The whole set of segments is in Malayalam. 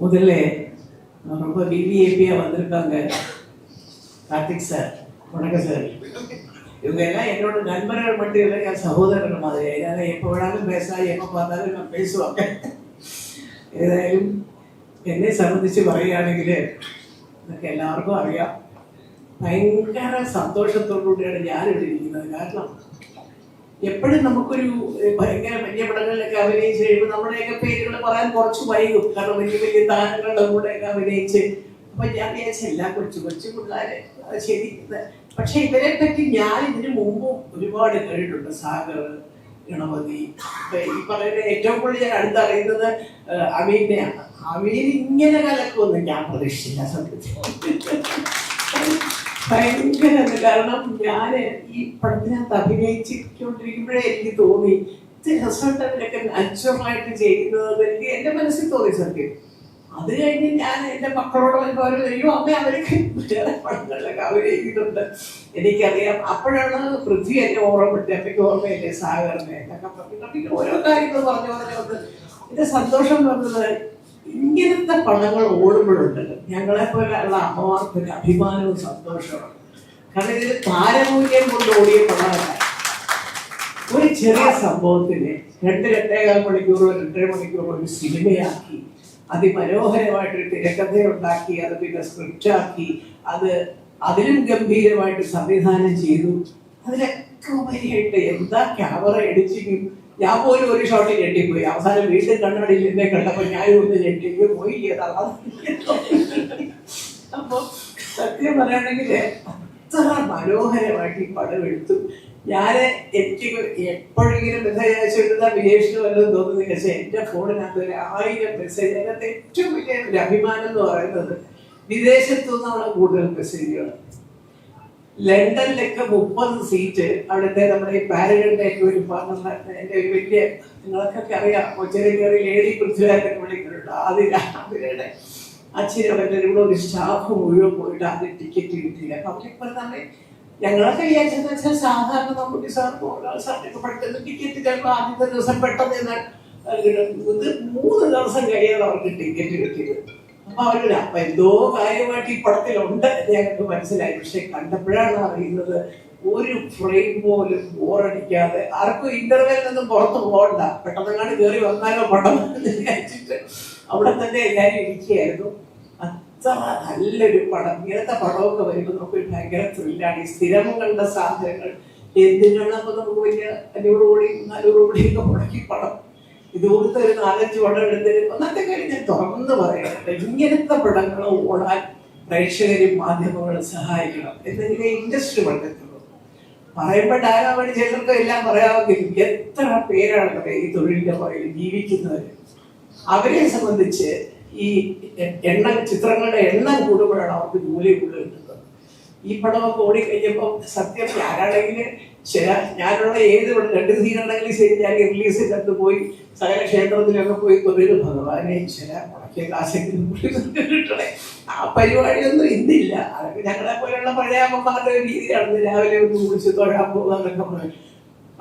முதல்ல நான் ரொம்ப விவிஐபியாக வந்திருக்காங்க கார்த்திக் சார் வணக்கம் சார் இவங்க எல்லாம் என்னோட நண்பர்கள் மட்டும் இல்லை என் சகோதரர்கள் மாதிரி ஏன்னா எப்போ வேணாலும் பேசலாம் எப்போ பார்த்தாலும் நான் பேசுவாங்க ഏതായാലും എന്നെ സംബന്ധിച്ച് പറയുകയാണെങ്കിൽ നിങ്ങൾക്ക് എല്ലാവർക്കും അറിയാം ഭയങ്കര സന്തോഷത്തോടുകൂടിയാണ് ഞാനിവിടെ ഇരിക്കുന്നത് കാരണം എപ്പോഴും നമുക്കൊരു ഏഹ്, ഭയങ്കര വലിയ പടങ്ങളിലൊക്കെ അഭിനയിച്ച് കഴിയുമ്പോൾ നമ്മുടെയൊക്കെ പേരുകൾ പറയാൻ കുറച്ച് വൈകും. കാരണം വലിയ വലിയ താരങ്ങളുടെ കൂടെയൊക്കെ അഭിനയിച്ച്. അപ്പൊ ഞാൻ വിചാരിച്ചല്ല കൊച്ചു കൊച്ചു പിള്ളേരെ ശരി പക്ഷെ ഇവരെ പറ്റി ഞാൻ ഇതിനു മുമ്പും ഒരുപാട് കേട്ടിട്ടുണ്ട്. സാഗർ ഗണപതി. ഈ പറയുന്ന ഏറ്റവും കൂടുതൽ ഞാൻ അടുത്തറിയുന്നത് അമീനെയാണ് അമീൻ ഇങ്ങനെ കലക്കുമെന്ന് ഞാൻ പ്രതീക്ഷിച്ചില്ല സത്യത്തിൽ. ഭയങ്കര. കാരണം ഞാൻ ഈ പടത്തിനകത്ത് അഭിനയിച്ചുകൊണ്ടിരിക്കുമ്പോഴേ എനിക്ക് തോന്നി ഇത് രസമുണ്ട് അവരൊക്കെ നാച്ചുറലായിട്ട് ചെയ്യുന്നത് എനിക്ക് മനസ്സിൽ തോന്നി സത്യം. അത് കഴിഞ്ഞ് ഞാൻ എന്റെ വരുമ്പോൾ അവർ അയ്യോ അമ്മ അവരൊക്കെ വേറെ പടങ്ങളിലൊക്കെ അഭിനയിക്കുന്നുണ്ട് എനിക്കറിയാം. അപ്പോഴാണ് പൃഥ്വി എന്നെ ഓർമ്മപ്പെട്ടത് അപ്പൊക്ക് ഓർമ്മയില്ലേ? സാഗറിനെ. എന്നൊക്കെ ഓരോ കാര്യങ്ങൾ പറഞ്ഞു പറഞ്ഞു വന്ന് എന്റെ സന്തോഷം പറഞ്ഞത് ഇങ്ങനത്തെ പടങ്ങൾ ഓടുമ്പോഴുണ്ടല്ലോ ഞങ്ങളെ പോലെയുള്ള അമ്മമാർക്ക് അഭിമാനവും സന്തോഷവും കാരണം ഇതിന് താരമൂല്യം കൊണ്ട് ഓടിയ പടമല്ല. ഒരു ചെറിയ സംഭവത്തിന് രണ്ട് രണ്ടേകാൽ മണിക്കൂറോ രണ്ടര മണിക്കൂറോ ഒരു സിനിമയാക്കി അതിമനോഹരമായിട്ടൊരു തിരക്കഥയുണ്ടാക്കി അത് പിന്നെ സ്ക്രിപ്റ്റാക്കി അത് അതിലും ഗംഭീരമായിട്ട് സംവിധാനം ചെയ്തു. അതിലൊക്കെ ഉപരിയായിട്ട് എന്താ ക്യാമറ എഡിറ്റിങ്ങും ഞാൻ പോലും ഒരു ഷോട്ടിൽ ഞെട്ടിപ്പോയി. അവസാനം വീണ്ടും കണ്ണാടിയിൽ എന്നെ കണ്ടപ്പോൾ ഞാൻ ഒന്ന് ഞെട്ടിക്ക് പോയി. അപ്പോൾ അപ്പൊ സത്യം പറയുകയാണെങ്കിൽ അത്ര മനോഹരമായിട്ട് ഈ പടം എടുത്തു. ഞാൻ എനിക്ക് എപ്പോഴെങ്കിലും മെസ്സേജ് അയച്ചിരുന്ന വിജേഷിന് വല്ലതും തോന്നുന്നു. പക്ഷെ എന്റെ ഫോണിനകത്ത് ഒരു ആയിരം മെസ്സേജ് അതിനകത്ത് ഏറ്റവും വലിയ ഒരു അഭിമാനം എന്ന് പറയുന്നത് വിദേശത്തു നിന്നാണ് കൂടുതൽ മെസ്സേജുകൾ ലണ്ടനിലൊക്കെ മുപ്പത് സീറ്റ് അവിടുത്തെ നമ്മുടെ ഈ പാരഗണിന്റെ ഒക്കെ ഒരു എന്റെ ഒരു വലിയ നിങ്ങൾക്കൊക്കെ അറിയാം കൊച്ചിനെ കയറി ലേഡി പൃഥ്വിരാജൊക്കെ വിളിക്കുന്നുണ്ട്. ആദ്യ ആതിരയുടെ അച്ഛനും കൂടെ ഒരു സ്റ്റാഫ് മുഴുവൻ പോയിട്ട് ആദ്യം ടിക്കറ്റ് കിട്ടിയില്ല. അപ്പൊ അവരൊക്കെ പറഞ്ഞാൽ ഞങ്ങളൊക്കെ വിചാരിച്ചെന്ന് വെച്ചാൽ സാധാരണ നമ്മുടെ സാർ മോഹൻലാൽ സാറിനൊക്കെ പെട്ടെന്ന് ടിക്കറ്റ് ചിലപ്പോൾ ആദ്യത്തെ ദിവസം പെട്ടെന്ന് എന്നാൽ ഇത് മൂന്ന് ദിവസം കഴിയാതെ അവർക്ക് ടിക്കറ്റ് കിട്ടിയത്. അപ്പൊ അവരുടെ അപ്പൊ എന്തോ കാര്യമായിട്ട് ഈ പടത്തിലുണ്ട് എന്ന് ഞങ്ങൾക്ക് മനസ്സിലായി. പക്ഷെ കണ്ടപ്പോഴാണ് അറിയുന്നത് ഒരു ഫ്രെയിം പോലും ബോറടിക്കാതെ ആർക്കും ഇന്റർവെൽ നിന്നും പുറത്ത് പോകണ്ട. പെട്ടെന്നെങ്ങാണ്ട് കയറി വന്നാലോ പടം വിചാരിച്ചിട്ട് അവിടെ തന്നെ എല്ലാവരും ഇരിക്കുകയായിരുന്നു. നല്ലൊരു പടം ഇങ്ങനത്തെ പടമൊക്കെ വരുമ്പോൾ നമുക്ക് ഭയങ്കര ത്രില്ലാണ് ഈ സ്ഥിരമുകളുടെ സാധനങ്ങൾ എന്തിനാണ് അപ്പൊ നമുക്ക് വലിയ അഞ്ഞൂറ് കോടി നാനൂറ് കോടിയൊക്കെ മുടക്കി പടം? ഇതുപോലത്തെ ഒരു നാലഞ്ച് പടം എടുത്തത് ഒന്നത്തെ കാര്യം ഞാൻ തുറന്ന് പറയട്ടെ ഇങ്ങനത്തെ പടങ്ങൾ ഓടാൻ പ്രേക്ഷകരും മാധ്യമങ്ങളും സഹായിക്കണം. എന്തെങ്കിലും ഇൻഡസ്ട്രി വളർത്തുള്ളൂ പറയുമ്പോൾ ഡയലോഗാണ് ചിലർക്ക് എല്ലാം പറയാമെങ്കിലും എത്ര പേരാണ് ഈ തൊഴിലിന്റെ പുറകിൽ ജീവിക്കുന്നവർ അവരെ സംബന്ധിച്ച് ഈ എണ്ണ ചിത്രങ്ങളുടെ എണ്ണം കൂടുമ്പോഴാണ് അവർക്ക് ജോലി കൂടുതൽ കിട്ടുന്നത്. ഈ പടമൊക്കെ ഓടിക്കഴിഞ്ഞപ്പോൾ സത്യം ഞാനാണെങ്കിൽ ശര ഞാനുള്ള ഏത് രണ്ട് സീനാണെങ്കിലും ശരി ഞാൻ റിലീസ് കണ്ടു പോയി സകല ക്ഷേത്രത്തിലൊക്കെ പോയി തൊഴിൽ ഭഗവാനെ ഈശ്വര മുടക്കിയ കാശെങ്കിലും കിട്ടണേ ആ പരിപാടിയൊന്നും ഇന്നില്ല. അതൊക്കെ ഞങ്ങളെ പോലെയുള്ള പഴയ അമ്മമാരുടെ രീതിയാണ് രാവിലെ ഒന്ന് കുളിച്ച് തൊഴാൻ പോകുക എന്നൊക്കെ പറഞ്ഞു.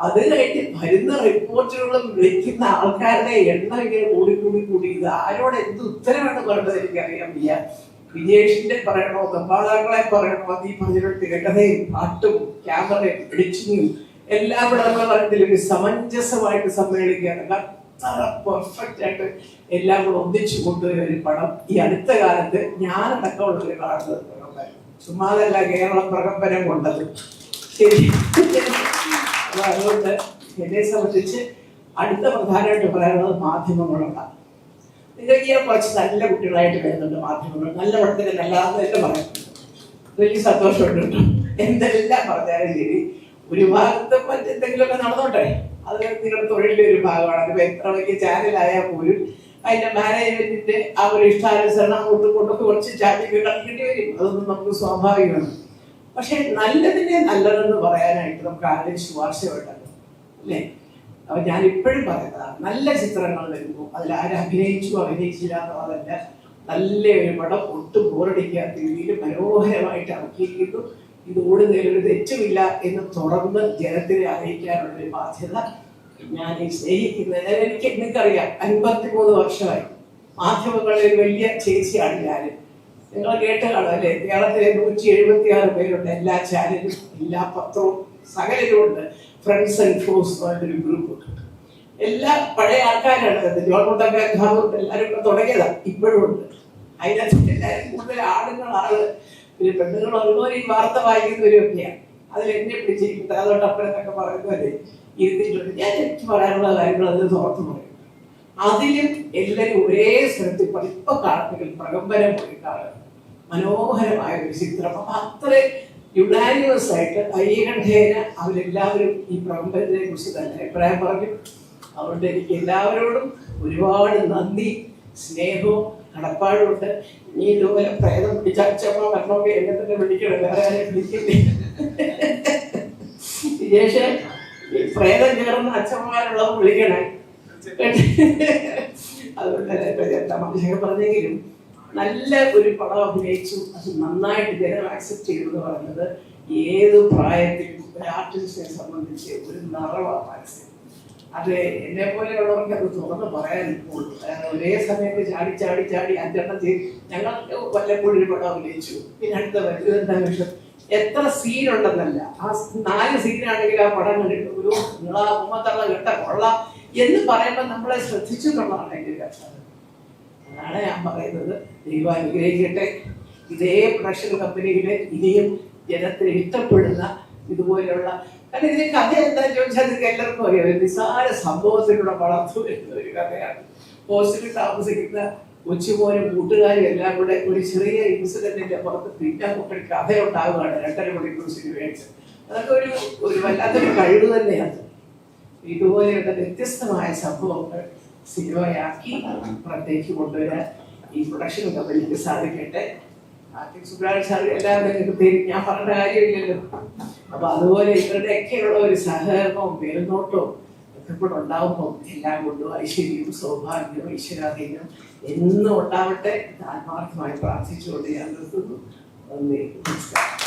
അത് കഴിഞ്ഞ് വരുന്ന റിപ്പോർട്ടുകളും വിളിക്കുന്ന ആൾക്കാരുടെ എണ്ണം ഇങ്ങനെ കൂടി കൂടി കൂടി. ഇത് ആരോട് എന്ത് ഉത്തരവാണ് പറഞ്ഞത് എനിക്കറിയാൻ വയ്യ. വിജേഷിന്റെ പറയണോ നിർമ്മാതാക്കളെ പറയണോ നീ പറഞ്ഞ തിരക്കഥയും പാട്ടും ക്യാമറയും എഡിറ്റിങ്ങും എല്ലാ കൂടെ സമഞ്ജസമായിട്ട് സമ്മേളിക്കുകയാണ്. അത്ര പെർഫെക്റ്റ് ആയിട്ട് എല്ലാം കൂടെ ഒന്നിച്ചു കൊണ്ടുവരുന്ന ഒരു പടം. ഈ അടുത്ത കാലത്ത് ഞാനടക്കമുള്ളവർ കാണുന്നത് ചുമ്മാതല്ല കേരള പ്രകമ്പനം കൊണ്ടത്. ശരി. അതുകൊണ്ട് എന്നെ സംബന്ധിച്ച് അടുത്ത പ്രധാനമായിട്ട് പറയാനുള്ളത് മാധ്യമങ്ങളുണ്ടാകും നിങ്ങൾക്ക് ഞാൻ കുറച്ച് നല്ല കുട്ടികളായിട്ട് വരുന്നുണ്ട് മാധ്യമങ്ങൾ. നല്ല പടത്തിന് നല്ലതെന്ന് പറയുന്നുണ്ട് വലിയ സന്തോഷമുണ്ട് എന്തെല്ലാം പറഞ്ഞാലും ശരി ഒരു ഭാഗത്ത് മറ്റെന്തെങ്കിലുമൊക്കെ നടന്നോട്ടെ. അത് നിങ്ങളുടെ തൊഴിലിന്റെ ഒരു ഭാഗമാണ്. അതിപ്പോ എത്ര വലിയ ചാനലായാൽ പോലും അതിന്റെ മാനേജ്മെന്റിന്റെ ആ ഒരു ഇഷ്ടാനുസരണം അങ്ങോട്ടും കൊണ്ടൊക്കെ കുറച്ച് ചാനലുകൾ കിട്ടി വരും. അതൊന്നും നമുക്ക് സ്വാഭാവികമാണ്. പക്ഷെ നല്ലതിനെ നല്ലതെന്ന് പറയാനായിട്ട് നമുക്ക് ആരും ശുപാർശ വേണ്ടല്ലോ അല്ലേ? അപ്പൊ ഞാൻ ഇപ്പോഴും പറയുന്നതാണ് നല്ല ചിത്രങ്ങൾ വരുമ്പോൾ അതിൽ ആരും അഭിനയിച്ചു അഭിനയിച്ചില്ല എന്നുള്ളതല്ല. നല്ല ഒരു പടം ഒട്ടും ബോറടിക്കാത്ത രീതിയിൽ മനോഹരമായിട്ട് ഇറക്കിയിരിക്കുന്നു. ഇത് ഓടുന്നതിൽ ഒരു തെറ്റുമില്ല എന്ന് തുറന്ന് ജനത്തിനെ അറിയിക്കാനുള്ള ഒരു ബാധ്യത ഞാൻ ഈ സ്നേഹിക്കുന്നത് എനിക്ക് നിങ്ങൾക്കറിയാം അൻപത്തിമൂന്ന് വർഷമായി. മാധ്യമങ്ങളിൽ വലിയ ചേച്ചിയാണ് ഞാൻ നിങ്ങൾ കേട്ട് അല്ലേ? കേരളത്തിലെ നൂറ്റി എഴുപത്തി ആറ് പേരുണ്ട് എല്ലാ ചാനലും എല്ലാ പത്രവും സകലരും ഉണ്ട് ഫ്രണ്ട്സ് ആൻഡ് ഫോഴ്സ് എന്നൊരു ഗ്രൂപ്പ് എല്ലാ പഴയ ആൾക്കാരാണ് അത് ജോൺമുണ്ടൊക്കെ ഖാബൂർ എല്ലാവരും കൂടെ തുടങ്ങിയതാണ് ഇപ്പോഴും ഉണ്ട്. അതിനകത്ത് എല്ലാവരും കൂടുതൽ ആണുങ്ങളാണ്. പിന്നെ പെണ്ണുങ്ങൾ ഉള്ളവർ ഈ വാർത്ത വായിക്കുന്നവരൊക്കെയാണ് അതിൽ എന്നെ പിടിച്ചിരിക്കുന്നത് അതുകൊണ്ടപ്പുറത്തൊക്കെ പറയുന്നവരെ ഇരുത്തിയിട്ടുണ്ട് ഞാൻ എനിക്ക് പറയാനുള്ള കാര്യങ്ങൾ അത് തുറന്നു പറയും. അതിലും എല്ലാവരും ഒരേ സ്ഥലത്ത് ഇപ്പൊ ഇപ്പൊ കാണുന്നെങ്കിൽ പ്രകമ്പനം പോയി കാണുക മനോഹരമായ ഒരു ചിത്രം. അപ്പൊ അത്ര യുണാനിമസ് ആയിട്ട് ഐകണ്ഠേന അവരെല്ലാവരും ഈ പ്രകമ്പനത്തെ കുറിച്ച് തന്നെ അഭിപ്രായം പറഞ്ഞു. അതുകൊണ്ട് എനിക്ക് എല്ലാവരോടും ഒരുപാട് നന്ദി സ്നേഹവും കടപ്പാടുമുണ്ട്. ഇനി ഇതുപോലെ പ്രേതം വിചാരിച്ചപ്പോ വരണമെങ്കിൽ എന്നെ തന്നെ വിളിക്കണം. വേറെ ആരെയും വിളിക്കില്ലേ? ഈ പ്രേതം കേറുന്ന അച്ഛന്മാരുള്ളത് വിളിക്കണേ. അതുകൊണ്ട് തന്നെ പറഞ്ഞെങ്കിലും നല്ല ഒരു പടം അഭിനയിച്ചു. അത് നന്നായിട്ട് ജനം ആക്സെപ്റ്റ് ചെയ്തു എന്ന് പറയുന്നത് ഏത് പ്രായത്തിലും ഒരു ആർട്ടിസ്റ്റിനെ സംബന്ധിച്ച് ഒരു നിറവാണ് മനസ്സിൽ. അത് എന്നെ പോലെയുള്ളവർക്ക് അത് തുറന്ന് പറയാൻ ഇപ്പോൾ ഒരേ സമയത്ത് ചാടി ചാടി ചാടി അഞ്ചെണ്ണം ചെയ്ത് ഞങ്ങൾ വല്ലപ്പോഴും ഒരു പടം അഭിനയിച്ചു. പിന്നെ അടുത്ത വലുതെന്താ നിമിഷം എത്ര സീനുണ്ടെന്നല്ല ആ നാല് സീനാണെങ്കിൽ ആ പടം കണ്ടിട്ട് ഒരു നിങ്ങളാ ഉമ്മത്തള്ള കെട്ട കൊള്ള എന്ന് പറയുമ്പോൾ നമ്മളെ ശ്രദ്ധിച്ചു എന്നുള്ളതാണ് എന്റെ ഒരു അർത്ഥം അതാണ് ഞാൻ പറയുന്നത്. ദൈവം അനുഗ്രഹിക്കട്ടെ. ഇതേ പ്രൊഡക്ഷൻ കമ്പനിയിലെ ഇനിയും ജനത്തിന് ഇഷ്ടപ്പെടുന്ന ഇതുപോലെയുള്ള കാരണം ഇതിന്റെ കഥ എന്താ ചോദിച്ചാൽ നിങ്ങൾക്ക് എല്ലാവർക്കും അറിയാം. നിസ്സാര സംഭവത്തിലൂടെ വളർന്നു വരുന്ന ഒരു കഥയാണ്. ഹോസ്റ്റലിൽ താമസിക്കുന്ന കൊച്ചുമോനും കൂട്ടുകാരും എല്ലാം കൂടെ ഒരു ചെറിയ ഇൻസിഡന്റിന്റെ പുറത്ത് പിന്നെ കഥ ഉണ്ടാകുകയാണ് രണ്ടര മണിക്കൂർ സിനിമയായിട്ട് അതൊക്കെ ഒരു ഒരു വല്ലാത്തൊരു കഴിവ് തന്നെയാണ്. ഇതുപോലെയുള്ള വ്യത്യസ്തമായ സംഭവങ്ങൾ സിനിമയാക്കി പുറത്തേക്ക് കൊണ്ടുവരാൻ ഈ പ്രൊഡക്ഷൻ കമ്പനിക്ക് സാധിക്കട്ടെ. ആദ്യം സുബ്രാജ് സാർ എല്ലാം പ്രത്യേകിച്ച് ഞാൻ പറഞ്ഞ കാര്യമില്ലല്ലോ. അപ്പൊ അതുപോലെ ഇവരുടെയൊക്കെയുള്ള ഒരു സഹകരണവും മേൽനോട്ടവും കൂടെ ഉണ്ടാവുമ്പോൾ എല്ലാം കൊണ്ടും ഐശ്വര്യവും സൗഭാഗ്യവും ഈശ്വരാധീനം എന്നും ഉണ്ടാവട്ടെ ആത്മാർത്ഥമായി പ്രാർത്ഥിച്ചുകൊണ്ട് ഞാൻ നിർത്തുന്നു. നന്ദി. നമസ്കാരം.